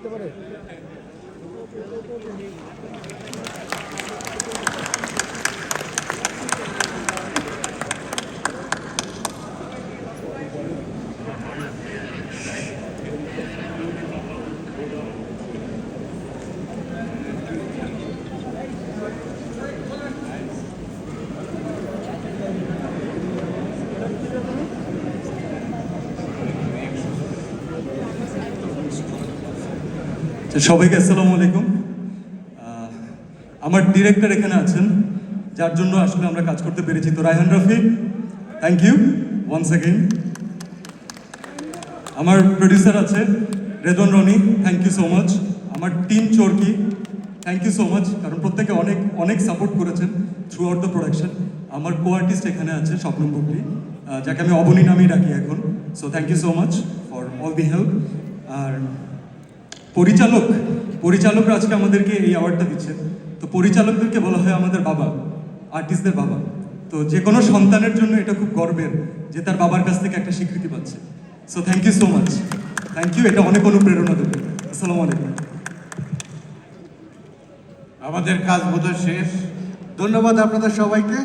থাকতে পারে? সবাইকে আসসালামু আলাইকুম। আমার ডিরেক্টর এখানে আছেন, যার জন্য আসলে আমরা কাজ করতে পেরেছি। তো Raihan Rafi thank you one second আমার প্রডিউসার আছে, Redon Roni thank you so much আমার team Chorki thank you so much কারণ প্রত্যেকে অনেক অনেক সাপোর্ট করেছেন থ্রু আউট দ্য প্রোডাকশন আমার কো আর্টিস্ট এখানে আছে, স্বপ্নম বুকলি যাকে আমি অবনী নামেই ডাকি এখন। So thank you so much for all the help আর পরিচালক, পরিচালকরা আজকে আমাদেরকে এই অ্যাওয়ার্ডটা দিচ্ছেন। তো পরিচালকদেরকে বলা হয় আমাদের বাবা আর্টিস্টদের বাবা। তো যে কোনো সন্তানের জন্য এটা খুব গর্বের যে তার বাবার কাছ থেকে একটা স্বীকৃতি পাচ্ছে। So thank you so much thank you এটা অনেক অনুপ্রেরণা দেবে। আসসালামু আলাইকুম। আমাদের কাজ বোধহয় শেষ। ধন্যবাদ আপনাদের সবাইকে।